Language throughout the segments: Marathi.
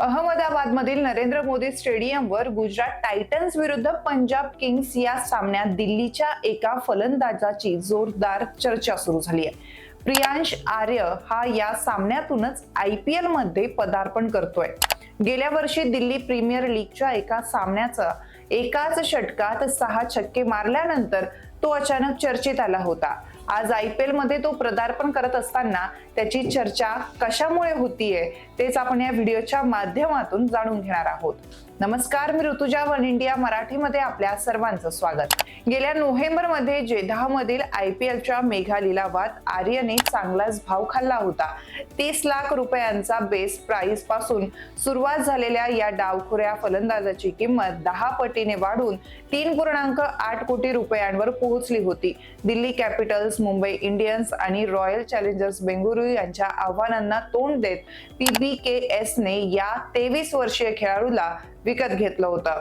अहमदाबादमधील नरेंद्र मोदी स्टेडियमवर गुजरात टायटन्स विरुद्ध पंजाब किंग्स या सामन्यात दिल्लीच्या एका फलंदाजाची जोरदार चर्चा सुरू झाली आहे. प्रियांश आर्य हा या सामन्यातूनच आय पी एलमध्ये पदार्पण करतोय. गेल्या वर्षी दिल्ली प्रीमियर लीगच्या एका सामन्याचा एकाच षटकात सहा छक्के मारल्यानंतर तो अचानक चर्चेत आला होता. आज आय पी एलमध्ये तो पदार्पण करत असताना त्याची चर्चा कशामुळे होतीये तेच आपण या व्हिडिओच्या माध्यमातून जाणून घेणार आहोत. नमस्कार मी ऋतुजा वन इंडिया मराठीमध्ये आपल्या सर्वांचं स्वागत. गेल्या नोव्हेंबरमध्ये जेधामधील आय पी एलच्या मेघा लिलावात आर्यने चांगलाच भाव खाल्ला होता. तीस लाख रुपयांचा बेस प्राइसपासून सुरुवात झालेल्या या डावखुऱ्या फलंदाजाची किंमत दहा पटीने वाढून तीन पूर्णांक आठ कोटी रुपयांवर पोहोचली होती. दिल्ली कॅपिटल्स मुंबई इंडियन्स आणि रॉयल चॅलेंजर्स बेंगळुरू यांच्या आव्हानांना तोंड देत पीबी के एसने या तेवीस वर्षीय खेळाडूला विकत घेतलं होतं.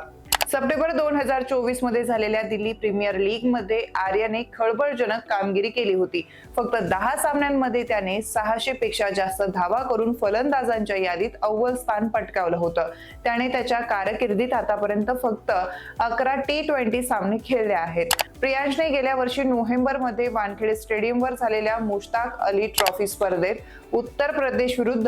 सप्टेंबर दोन हजार चोवीसमध्ये झालेल्या दिल्ली प्रीमियर लीगमध्ये आर्याने खळबळजनक कामगिरी केली होती. फक्त दहा सामन्यांमध्ये त्याने सहाशे पेक्षा जास्त धावा करून फलंदाजांच्या यादीत अव्वल स्थान पटकावलं होतं. त्याने त्याच्या कारकिर्दीत आतापर्यंत फक्त अकरा टी ट्वेंटी सामने खेळले आहेत. प्रियांशने गेल्या वर्षी नोव्हेंबरमध्ये वानखेडे स्टेडियमवर झालेल्या मुश्ताक अली ट्रॉफी स्पर्धेत उत्तर प्रदेश विरुद्ध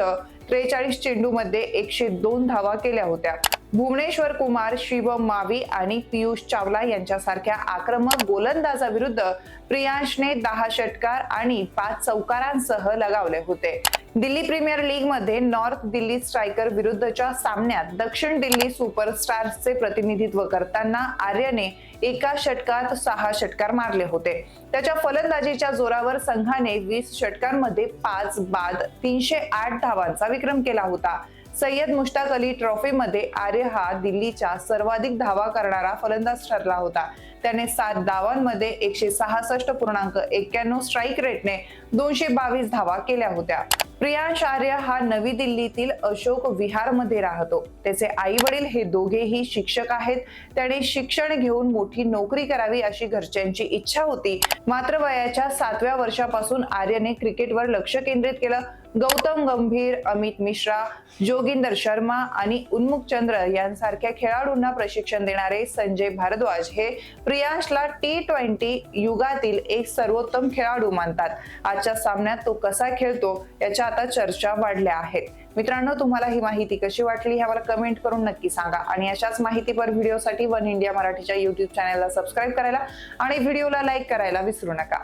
त्रेचाळीस चेंडूमध्ये एकशे दोन धावा केल्या होत्या. भुवनेश्वर कुमार शिवम मावी आणि पियुष चावला यांच्यासारख्या आक्रमक गोलंदाजाविरुद्ध प्रियांशने दहा षटकार आणि पाच चौकारांसह लगावले होते. दिल्ली प्रीमियर लीगमध्ये नॉर्थ दिल्ली स्ट्रायकर विरुद्धच्या सामन्यात दक्षिण दिल्ली सुपरस्टार्सचे प्रतिनिधित्व करताना आर्यने एका षटकात सहा षटकार मारले होते. त्याच्या फलंदाजीच्या जोरावर संघाने वीस षटकांमध्ये पाच बाद तीनशे आठ धावांचा विक्रम केला होता. सय्यद मुश्ताक अली ट्रॉफीमध्ये आर्य हा दिल्लीच्या सर्वाधिक धावा करणारा फलंदाज ठरला होता. त्याने सात धावांमध्ये एकशे सहासष्ट पूर्णांक एक्क्याण्णव स्ट्राईक रेटने दोनशे बावीस धावा केल्या होत्या. प्रियांश आर्य हा नवी दिल्लीतील अशोक विहारमध्ये राहतो. त्याचे आई वडील हे दोघेही शिक्षक आहेत. त्याने शिक्षण घेऊन मोठी नोकरी करावी अशी घरच्यांची इच्छा होती. मात्र वयाच्या सातव्या वर्षापासून आर्यने क्रिकेटवर लक्ष केंद्रित केलं. गौतम गंभीर अमित मिश्रा जोगिंदर शर्मा आणि उन्मुख चंद्र यांसारख्या खेळाडूंना प्रशिक्षण देणारे संजय भारद्वाज हे प्रियांशला टी ट्वेंटी युगातील एक सर्वोत्तम खेळाडू मानतात. आजच्या सामन्यात तो कसा खेळतो याच्या आता चर्चा वाढल्या आहेत. मित्रांनो तुम्हाला ही माहिती कशी वाटली ह्यावर मला कमेंट करून नक्की सांगा आणि अशाच माहितीपर व्हिडिओसाठी वन इंडिया मराठीच्या युट्यूब चॅनलला सबस्क्राईब करायला आणि व्हिडिओला लाईक करायला विसरू नका.